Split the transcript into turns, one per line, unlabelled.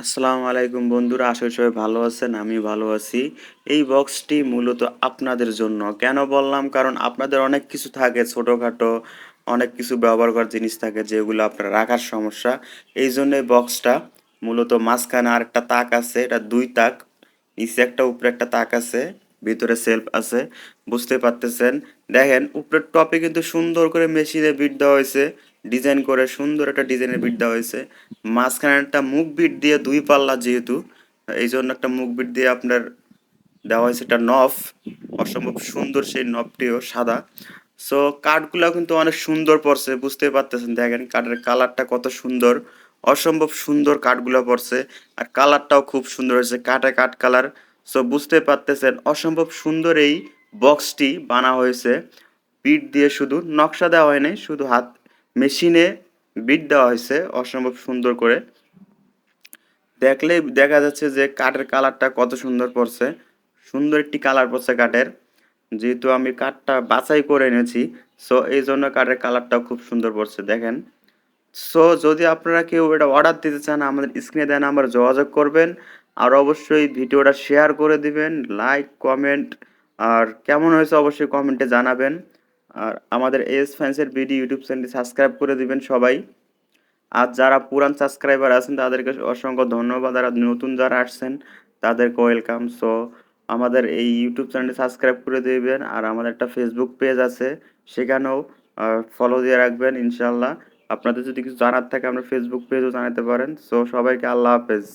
আসসালামু আলাইকুম বন্ধুরা, আশা সবাই ভালো আছেন আমি ভালো আছি। এই বক্সটি মূলত আপনাদের জন্য। কেন বললাম? কারণ আপনাদের অনেক কিছু থাকে, ছোটোখাটো অনেক কিছু ব্যবহার করার জিনিস থাকে যেগুলো আপনার রাখার সমস্যা। এই জন্য এই বক্সটা মূলত মাঝখানে আরেকটা তাক আছে, এটা দুই তাক, নিচে একটা, উপরে একটা তাক আছে। ভিতরে সেলফ আছে, বুঝতে পারতেছেন? দেখেন, উপরের টপে কিন্তু সুন্দর করে মেশিনে বিট দেওয়া হয়েছে ডিজাইন করে সুন্দর একটা ডিজাইনের বিট দেওয়া হয়েছে। মাঝখানে একটা মুখ বিট দিয়ে দুই পাল্লা যেহেতু এই জন্য একটা মুখ বিট দিয়ে আপনার দেওয়া হয়েছে একটা নফ অসম্ভব সুন্দর সেই নফটিও সাদা। সো কাঠগুলো কিন্তু অনেক সুন্দর পড়ছে, বুঝতে পারতেছেন? দেখেন কাঠের কালারটা কত সুন্দর, অসম্ভব সুন্দর কাঠগুলো পড়ছে, আর কালারটাও খুব সুন্দর হয়েছে, কাঠে কাঠ কালার সো বুঝতে পারতেছেন, অসম্ভব সুন্দর এই বক্সটি বানা হয়েছে। বিট দিয়ে শুধু নকশা দেওয়া হয় নাই শুধু হাত মেশিনে বিট দেওয়া হয়েছে, অসম্ভব সুন্দর করে। দেখলেই দেখা যাচ্ছে যে কাঠের কালারটা কত সুন্দর পড়ছে। সুন্দর একটি কালার পড়ছে কাঠের। যেহেতু আমি কাঠটা বাছাই করে এনেছি সো এই জন্য কাঠের কালারটাও খুব সুন্দর পড়ছে, দেখেন। সো যদি আপনারা কেউ এটা অর্ডার দিতে চান, আমাদের স্ক্রিনে দেওয়া নাম্বার যোগাযোগ করবেন। আর অবশ্যই ভিডিওটা শেয়ার করে দিবেন লাইক কমেন্ট আর কেমন হয়েছে অবশ্যই কমেন্টে জানাবেন। আর আমাদের এস ফ্যান্সের বিডি ইউটিউব চ্যানেলটি সাবস্ক্রাইব করে দিবেন সবাই। আর যারা পুরান সাবস্ক্রাইবার আছেন, তাদেরকে অসংখ্য ধন্যবাদ। আর নতুন যারা আসছেন, তাদেরকে ওয়েলকাম সো আমাদের এই ইউটিউব চ্যানেলটি সাবস্ক্রাইব করে দেবেন। আর আমাদের একটা ফেসবুক পেজ আছে, সেখানেও ফলো দিয়ে রাখবেন ইনশাল্লাহ আপনাদের যদি কিছু জানার থাকে আপনার ফেসবুক পেজও জানাতে পারেন। সো সবাইকে আল্লাহ হাফেজ।